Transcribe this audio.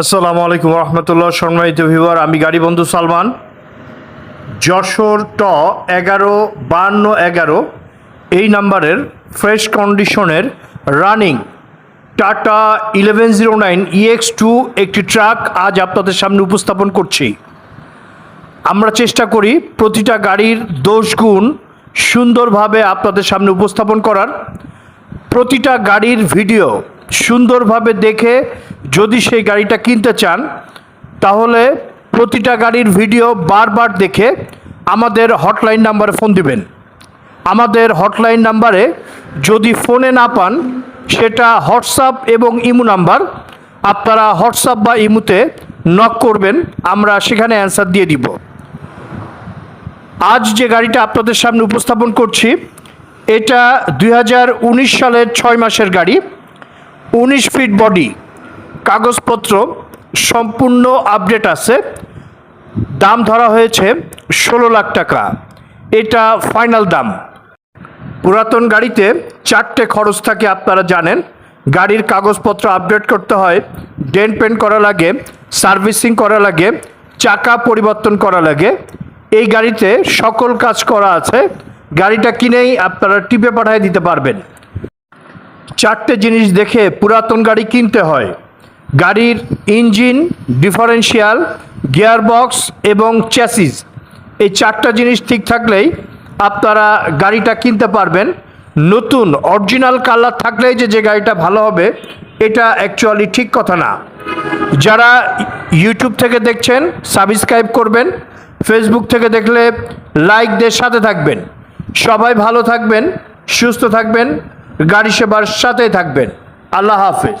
আসসালামু আলাইকুম রহমতুল্লাহ, সম্মানিত ভিউয়ার, আমি গাড়ি বন্ধু সালমান। যশোর ট এগারো, বান্ন এগারো, এই নাম্বারের ফ্রেশ কন্ডিশনের running Tata eleven zero nine EX two একটি ট্রাক আজ আপনাদের সামনে উপস্থাপন করছি। আমরা চেষ্টা করি প্রতিটা গাড়ির দোষগুণ সুন্দরভাবে আপনাদের সামনে উপস্থাপন করার। প্রতিটা গাড়ির ভিডিও সুন্দরভাবে দেখে যদি সেই গাড়িটা কিনতে চান, তাহলে প্রতিটা গাড়ির ভিডিও বারবার দেখে আমাদের হটলাইন নাম্বারে ফোন দিবেন। আমাদের হটলাইন নাম্বারে যদি ফোনে না পান, সেটা হোয়াটসঅ্যাপ এবং ইমু নাম্বার। আপনারা হোয়াটসঅ্যাপ বা ইমুতে নক করবেন, আমরা সেখানে অ্যান্সার দিয়ে দিব। আজ যে গাড়িটা আপনাদের সামনে উপস্থাপন করছি, এটা দুই হাজার উনিশ সালের ছয় মাসের গাড়ি, উনিশ ফিট বডি। কাগজপত্র সম্পূর্ণ আপডেট আছে। দাম ধরা হয়েছে ষোলো লাখ টাকা। এটা ফাইনাল দাম। পুরাতন গাড়িতে চারটে খরচ থাকে, আপনারা জানেন। গাড়ির কাগজপত্র আপডেট করতে হয় ডেন্ট পেন্ট করা লাগে, সার্ভিসিং করা লাগে, চাকা পরিবর্তন করা লাগে। এই গাড়িতে সকল কাজ করা আছে। গাড়িটা কিনেই আপনারা টিপে পাঠিয়ে দিতে পারবেন। চারটে জিনিস দেখে পুরাতন গাড়ি কিনতে হয়। গাড়ির ইঞ্জিন ডিফারেন্সিয়াল গিয়ারবক্স এবং চ্যাসিস। এই চারটা জিনিস ঠিক থাকলেই আপনারা গাড়িটা কিনতে পারবেন। নতুন, অরিজিনাল কালার থাকলেই যে যে গাড়িটা ভালো হবে, এটা অ্যাকচুয়ালি ঠিক কথা না। যারা ইউটিউব থেকে দেখছেন সাবস্ক্রাইব করবেন ফেসবুক থেকে দেখলে লাইক দিয়ে সাথে থাকবেন। সবাই ভালো থাকবেন, সুস্থ থাকবেন, গাড়ি সেবার সাথেই থাকবেন। আল্লাহ হাফেজ।